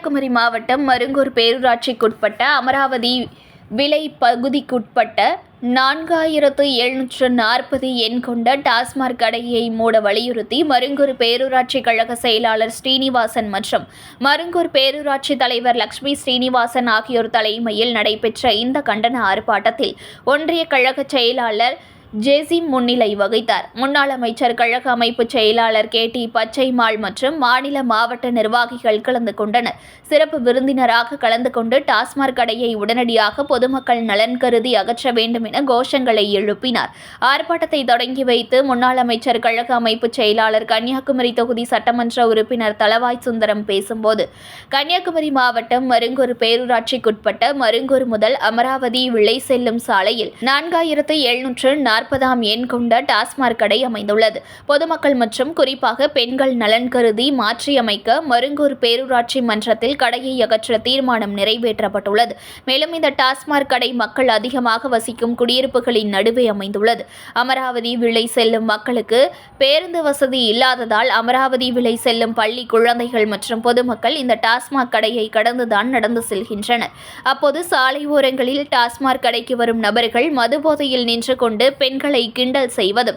கன்னியாகுமரி மாவட்டம் மருங்கூர் பேரூராட்சிக்குட்பட்ட அமராவதி விலை பகுதிக்குட்பட்ட நான்காயிரத்து எழுநூற்று நாற்பது எண் கொண்ட டாஸ்மாக் கடையை மூட வலியுறுத்தி மருங்கூர் பேரூராட்சி கழக செயலாளர் ஸ்ரீனிவாசன் மற்றும் மருங்கூர் பேரூராட்சி தலைவர் லக்ஷ்மி ஸ்ரீனிவாசன் ஆகியோர் தலைமையில் நடைபெற்ற இந்த கண்டன ஆர்ப்பாட்டத்தில் ஒன்றிய கழக செயலாளர் ஜேசி முன்னிலை வகித்தார். முன்னாள் அமைச்சர் கழக அமைப்பு செயலாளர் கே. டி. பச்சைமாள் மற்றும் மாநில மாவட்ட நிர்வாகிகள் கலந்து கொண்டனர். சிறப்பு விருந்தினராக கலந்து கொண்டு டாஸ்மாக் கடையை உடனடியாக பொதுமக்கள் நலன் கருதி அகற்ற வேண்டும் என கோஷங்களை எழுப்பினார். ஆர்ப்பாட்டத்தை தொடங்கி வைத்து முன்னாள் அமைச்சர் கழக அமைப்பு செயலாளர் கன்னியாகுமரி தொகுதி சட்டமன்ற உறுப்பினர் தளவாய் சுந்தரம் பேசும்போது கன்னியாகுமரி மாவட்டம் மருங்கூர் பேரூராட்சிக்குட்பட்ட மருங்கூர் முதல் அமராவதி விளை செல்லும் சாலையில் நான்காயிரத்து எழுநூற்று நாற்பதாம் எண் கொண்ட டாஸ்மாக் கடை அமைந்துள்ளது. பொதுமக்கள் மற்றும் குறிப்பாக பெண்கள் நலன் கருதி மாற்றியமைக்க மருங்கூர் பேரூராட்சி மன்றத்தில் கடையை அகற்ற தீர்மானம் நிறைவேற்றப்பட்டுள்ளது. மேலும் இந்த டாஸ்மாக் கடை மக்கள் அதிகமாக வசிக்கும் குடியிருப்புகளின் நடுவே அமைந்துள்ளது. அமராவதி விலை செல்லும் மக்களுக்கு பேருந்து வசதி இல்லாததால் அமராவதி விலை செல்லும் பள்ளி குழந்தைகள் மற்றும் பொதுமக்கள் இந்த டாஸ்மாக் கடையை கடந்துதான் நடந்து செல்கின்றனர். அப்போது சாலை ஓரங்களில் டாஸ்மாக் கடைக்கு வரும் நபர்கள் மதுபோதையில் நின்று கொண்டு பெண்களை கிண்டல் செய்வது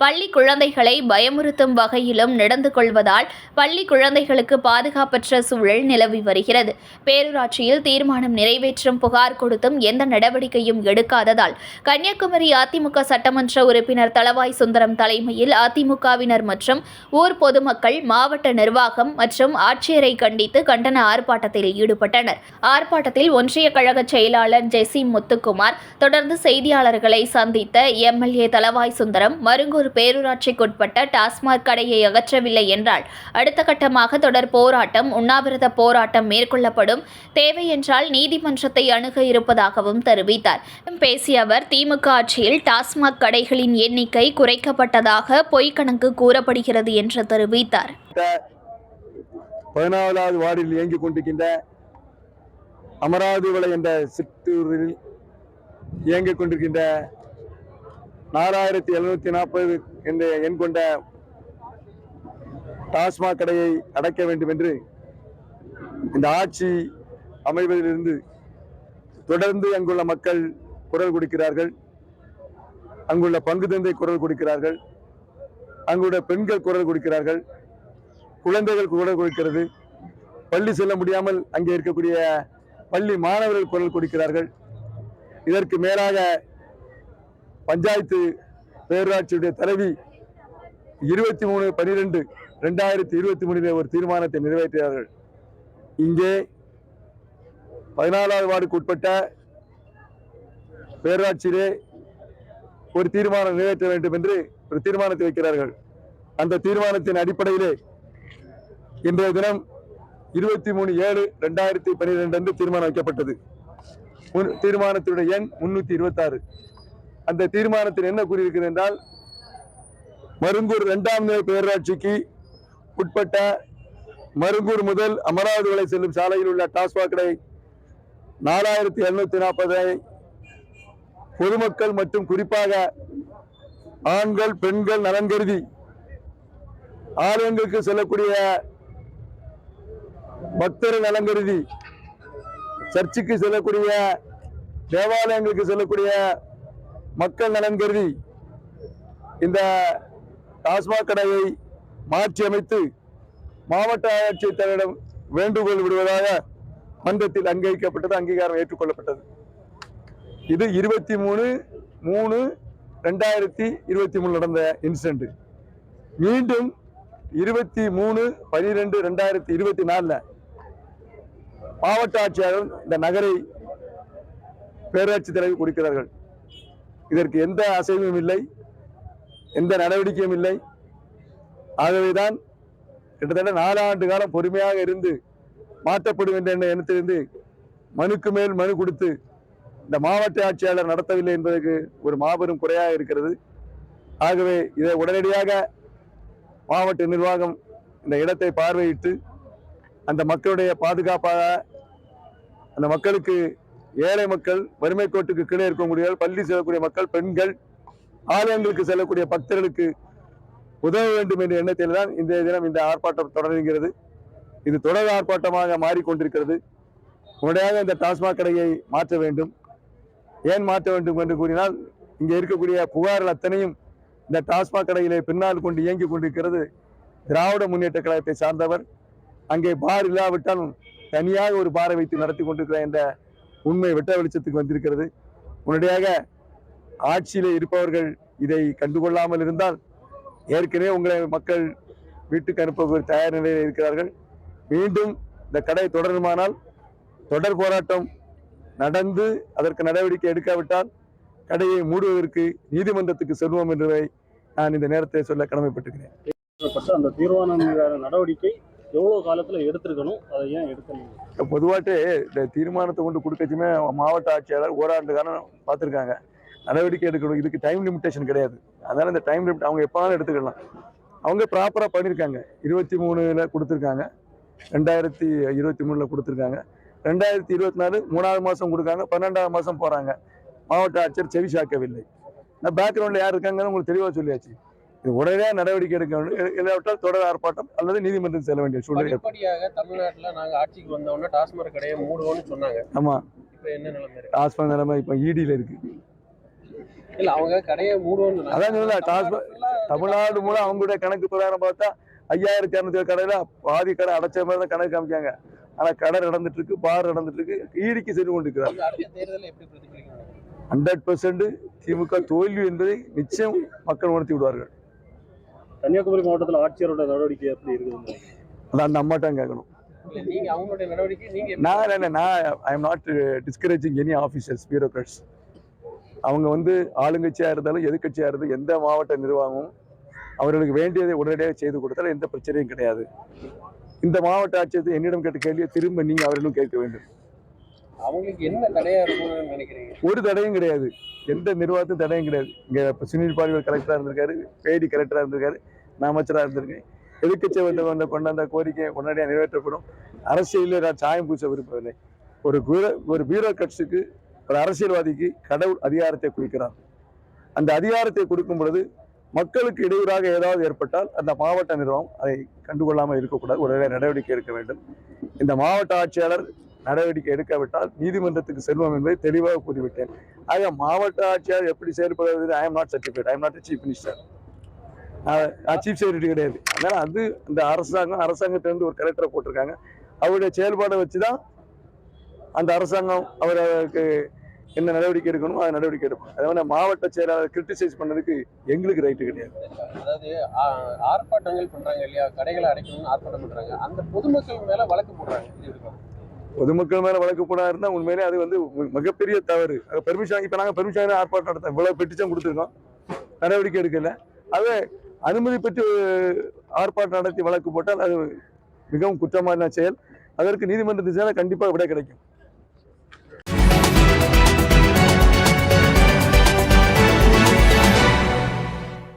பள்ளி குழந்தைகளை பயமுறுத்தும் வகையிலும் நடந்து கொள்வதால் பள்ளி குழந்தைகளுக்கு பாதுகாப்பற்ற சூழல் நிலவி வருகிறது. பேரூராட்சியில் தீர்மானம் நிறைவேற்றும் புகார் கொடுத்தும் எந்த நடவடிக்கையும் எடுக்காததால் கன்னியாகுமரி அதிமுக சட்டமன்ற உறுப்பினர் தளவாய் சுந்தரம் தலைமையில் அதிமுகவினர் மற்றும் ஊர் பொதுமக்கள் மாவட்ட நிர்வாகம் மற்றும் ஆட்சியரை கண்டித்து கண்டன ஆர்ப்பாட்டத்தில் ஈடுபட்டனர். ஆர்ப்பாட்டத்தில் ஒன்றிய கழக செயலாளர் ஜெசி முத்துக்குமார் தொடர்ந்து செய்தியாளர்களை சந்தித்த எம்எல்ஏ தளவாய் சுந்தரம் மருங்கூர் பேரூராட்சிக்குட்பட்ட டாஸ்மாக் கடையை அகற்றவில்லை என்றால் அடுத்த கட்டமாக தொடர் போராட்டம் உண்ணாவிரத போராட்டம் மேற்கொள்ளப்படும். தேவை என்றால் நீதிமன்றத்தை அணுக இருப்பதாகவும் தெரிவித்தார். பேசிய அவர் திமுக ஆட்சியில் டாஸ்மாக் கடைகளின் எண்ணிக்கை குறைக்கப்பட்டதாக பொய்க்கணக்கு கூறப்படுகிறது என்று தெரிவித்தார். பதினாலாவது வார்டில் இயங்கிக் கொண்டிருக்கின்ற அமராவதி விளை என்ற சிற்றூரில் இயங்கிக் கொண்டிருக்கின்ற நாலாயிரத்தி எழுநூத்தி நாற்பது என்ற எண் கொண்ட டாஸ்மாக் கடையை அடைக்க வேண்டும் என்று இந்த ஆட்சி அமைவதிலிருந்து தொடர்ந்து அங்குள்ள மக்கள் குரல் கொடுக்கிறார்கள். அங்குள்ள பங்கு தந்தை குரல் கொடுக்கிறார்கள். அங்குள்ள பெண்கள் குரல் கொடுக்கிறார்கள். குழந்தைகள் குரல் கொடுக்கிறது. பள்ளி செல்ல முடியாமல் அங்கே இருக்கக்கூடிய பள்ளி மாணவர்கள் குரல் கொடுக்கிறார்கள். இதற்கு மேலாக பஞ்சாயத்து பேரூராட்சியுடைய தலைவி இருபத்தி மூணு பனிரெண்டு ரெண்டாயிரத்தி இருபத்தி மூணிலே ஒரு தீர்மானத்தை நிறைவேற்றினார்கள். இங்கே பதினாலாவது வார்டுக்கு உட்பட்ட பேரூராட்சியிலே ஒரு தீர்மானம் நிறைவேற்ற வேண்டும் என்று ஒரு தீர்மானத்தை வைக்கிறார்கள். அந்த தீர்மானத்தின் அடிப்படையிலே இன்றைய தினம் இருபத்தி மூணு ஏழு ரெண்டாயிரத்தி பன்னிரெண்டு அன்று தீர்மானம் வைக்கப்பட்டது. முன்- தீர்மானத்தினுடைய எண் முன்னூத்தி இருபத்தாறு. அந்த தீர்மானத்தில் என்ன கூறியிருக்கிறது என்றால் மருங்கூர் இரண்டாம் நிலை பேரூராட்சிக்கு உட்பட்ட மருங்கூர் முதல் அமராவதி வரை செல்லும் சாலையில் உள்ள டாஸ்மாக் கடை நாலாயிரத்தி எழுநூத்தி நாற்பதை பொதுமக்கள் மற்றும் குறிப்பாக ஆண்கள் பெண்கள் நலன் கருதி ஆலயங்களுக்கு செல்லக்கூடிய பக்தர் நலன் கருதி சர்ச்சுக்கு செல்லக்கூடிய தேவாலயங்களுக்கு செல்லக்கூடிய மக்கள் நலன் கருதி இந்த டாஸ்மாக் கடையை மாற்றியமைத்து மாவட்ட மாவட்ட ஆட்சித்தலைவரிடம் வேண்டுகோள் விடுவதாக மன்றத்தில் அங்கீகரிக்கப்பட்டது அங்கீகாரம் ஏற்றுக்கொள்ளப்பட்டது. இது இருபத்தி மூணு மூணு ரெண்டாயிரத்தி இருபத்தி மூணு நடந்த இன்சிடென்ட் மீண்டும் இருபத்தி மூணு பனிரெண்டு ரெண்டாயிரத்தி இருபத்தி நாலில் மாவட்ட ஆட்சியாளர் இந்த நகரை பேராட்சி தலைவர் கொடுக்கிறார்கள் இதற்கு எந்த அசைவும் இல்லை எந்த நடவடிக்கையும் இல்லை. ஆகவேதான் கிட்டத்தட்ட நாலாண்டு காலம் பொறுமையாக இருந்து மாற்றப்படும் என்ற எண்ணத்திலிருந்து மனுக்கு மேல் மனு கொடுத்து இந்த மாவட்ட ஆட்சியாளர் நடத்தவில்லை என்பதற்கு ஒரு மாபெரும் குறையாக இருக்கிறது. ஆகவே இதை உடனடியாக மாவட்ட நிர்வாகம் இந்த இடத்தை பார்வையிட்டு அந்த மக்களுடைய பாதுகாப்பாக அந்த மக்களுக்கு ஏழை மக்கள் வறுமை கோட்டுக்கு கீழே இருக்கக்கூடிய பள்ளி செல்லக்கூடிய மக்கள் பெண்கள் ஆலயங்களுக்கு செல்லக்கூடிய பக்தர்களுக்கு உதவ வேண்டும் என்ற எண்ணத்தில் தான் இந்த தினம் இந்த ஆர்ப்பாட்டம் தொடர்கிறது இது தொடர் ஆர்ப்பாட்டமாக மாறிக்கொண்டிருக்கிறது. உடனடியாக இந்த டாஸ்மாக் கடையை மாற்ற வேண்டும். ஏன் மாற்ற வேண்டும் என்று கூறினால் இங்கே இருக்கக்கூடிய புகார்கள் அத்தனையும் இந்த டாஸ்மாக் கடையிலே பின்னால் கொண்டு இயங்கிக் கொண்டிருக்கிறது திராவிட முன்னேற்ற கழகத்தை சார்ந்தவர். அங்கே பார் இல்லாவிட்டாலும் தனியாக ஒரு பாரை வைத்து நடத்தி கொண்டிருக்கிற என்ற உண்மை வெட்ட வெளிச்சத்துக்கு வந்திருக்கிறது. உடனடியாக ஆட்சியில் இருப்பவர்கள் இதை கண்டுகொள்ளாமல் இருந்தால் ஏற்கனவே உங்களை மக்கள் வீட்டுக்கு அனுப்ப தயார் நிலையில் இருக்கிறார்கள். மீண்டும் இந்த கடை தொடருமானால் தொடர் போராட்டம் நடந்து அதற்கு நடவடிக்கை எடுக்காவிட்டால் கடையை மூடுவதற்கு நீதிமன்றத்துக்கு செல்வோம் என்பதை நான் இந்த நேரத்தை சொல்ல கடமைப்பட்டிருக்கிறேன். அந்த தீர்மானம் நடவடிக்கை எவ்வளோ காலத்தில் எடுத்திருக்கணும்? அதை ஏன் எடுக்கணும்? பொதுவாட்டு இந்த தீர்மானத்தை கொண்டு கொடுக்கச்சுமே மாவட்ட ஆட்சியாளர் ஓராண்டு காலம் பார்த்துருக்காங்க. நடவடிக்கை எடுக்கணும். இதுக்கு டைம் லிமிட்டேஷன் கிடையாது. அதனால் இந்த டைம் லிமிட் அவங்க எப்போனாலும் எடுத்துக்கலாம். அவங்க ப்ராப்பராக பண்ணியிருக்காங்க இருபத்தி மூணுல கொடுத்துருக்காங்க. ரெண்டாயிரத்தி இருபத்தி மூணில் கொடுத்துருக்காங்க. ரெண்டாயிரத்தி இருபத்தி நாலு மூணாவது மாதம் கொடுக்காங்க. பன்னெண்டாவது மாதம் போகிறாங்க மாவட்ட ஆட்சியர் செவி சாக்கவில்லை. நான் பேக்ரவுண்டில் யார் இருக்காங்கன்னு உங்களுக்கு தெளிவாக சொல்லியாச்சு. இது உடனே நடவடிக்கை எடுக்க இல்லாவிட்டால் தொடர் ஆர்ப்பாட்டம் அல்லது நீதிமன்றம் செல்ல வேண்டிய சூழ்நிலை. படிப்படியாக தமிழ்நாட்டுல நாங்க ஆட்சிக்கு வந்த உடனே டாஸ்மாக் கடையை மூடுவோம்னு சொன்னாங்க. ஆமா. இப்ப என்ன நிலைமை டாஸ்மாக் நிலைமை இப்போ இடியில் இருக்கு. இல்ல அவங்க கடையை சொன்னாங்க. அதான் சொல்லல, டாஸ்மாக் தமிழ்நாடு மூலம் அவங்களுடைய கணக்கு பிரகாரம் பார்த்தா ஐயாயிரத்தி இரநூத்தி கடையில பாதி கடை அடைச்ச மாதிரி தான் கணக்கு காமிக்காங்க ஆனா கடை நடந்துட்டு இருக்கு பார் நடந்துட்டு இருக்கு ஈடிக்கு சென்று கொண்டிருக்கிறார் ஹண்ட்ரட் பர்சன்ட் திமுக தோல்வி என்பதை நிச்சயம் மக்கள் உணர்த்தி விடுவார்கள். கன்னியாகுமரி மாவட்டத்துல ஆட்சியரோட நடவடிக்கை எப்படி இருக்குதுன்னு அதான் அந்த அம்மாட்டம் கேட்கணும். நான் இல்லை நான் I am not discouraging any officers bureaucrats அவங்க வந்து ஆளுங்கட்சியா இருந்தாலும் எதிர்க்கட்சியா இருந்தாலும் எந்த மாவட்ட நிர்வாகமும் அவர்களுக்கு வேண்டியதை உடனடியாக செய்து கொடுத்தால் எந்த பிரச்சனையும் கிடையாது. இந்த மாவட்ட ஆட்சியத்தை என்னிடம் கேட்ட கேள்வியை திரும்ப நீங்க அவர்களும் கேட்க வேண்டும். அவங்களுக்கு என்ன தடையா நினைக்கிறீங்க? ஒரு தடையும் கிடையாது. எந்த நிர்வாகத்தும் தடையும் கிடையாது. இங்க இப்ப சுனில் பாலிவர் கலெக்டரா இருந்திருக்காரு பேடி கலெக்டரா இருந்திருக்காரு. நான் அமைச்சராக இருந்திருக்கேன். எதிர்கட்சி வந்து கொண்ட கொண்ட அந்த கோரிக்கை உடனடியாக நிறைவேற்றப்படும். அரசியலில் நான் சாயம் பூச விரும்பவில்லை. ஒரு பியூரோ ஒரு பியூரோக்ராட்ஸுக்கு ஒரு அரசியல்வாதிக்கு கடவுள் அதிகாரத்தை கொடுக்கிறார். அந்த அதிகாரத்தை கொடுக்கும் பொழுது மக்களுக்கு இடையூறாக ஏதாவது ஏற்பட்டால் அந்த மாவட்ட நிர்வாகம் அதை கண்டுகொள்ளாமல் இருக்கக்கூடாது. உடனே நடவடிக்கை எடுக்க வேண்டும். இந்த மாவட்ட ஆட்சியாளர் நடவடிக்கை எடுக்காவிட்டால் நீதிமன்றத்துக்கு செல்வோம் என்பதை தெளிவாக கூறிவிட்டேன். ஆக மாவட்ட ஆட்சியாளர் எப்படி செயல்படுவது? I am not certified I am not chief minister chief secretary கிடையாது. அதனால அது இந்த அரசாங்கம் அரசாங்கத்திலிருந்து ஒரு கலெக்டரை போட்டிருக்காங்க. அவருடைய செயல்பாடை வச்சு தான் அந்த அரசாங்கம் அவருக்கு என்ன நடவடிக்கை எடுக்கணும் அதை நடவடிக்கை எடுப்போம் அதே மாவட்ட செயலாளர் கிரிட்டிசைஸ் பண்ணதுக்கு எங்களுக்கு ரைட்டு கிடையாது. அதாவது ஆர்ப்பாட்டங்கள் பண்றாங்க இல்லையா? கடைகளை அடைக்கணும்னு ஆர்ப்பாட்டம் பண்றாங்க. அந்த பொதுமக்கள் மேல வழக்கு போடுறாங்க? பொதுமக்கள் மேல வழக்கு போடா இருந்தா உண்மையிலே அது வந்து மிகப்பெரிய தவறு. பெர்மிஷன் இப்ப நாங்க பெர்மிஷன் ஆர்ப்பாட்டம் நடத்தோம் இவ்வளவு பெட்டிஷன் கொடுத்துருக்கோம். நடவடிக்கை எடுக்கல. அது அனுமதி பெற்று ஆர்ப்பாட்டம் நடத்தி வழக்கு போட்டால் அது மிகவும் குற்றமான செயல். அதற்கு நீதிமன்றத்தின் செயல கண்டிப்பாக விடை கிடைக்கும்.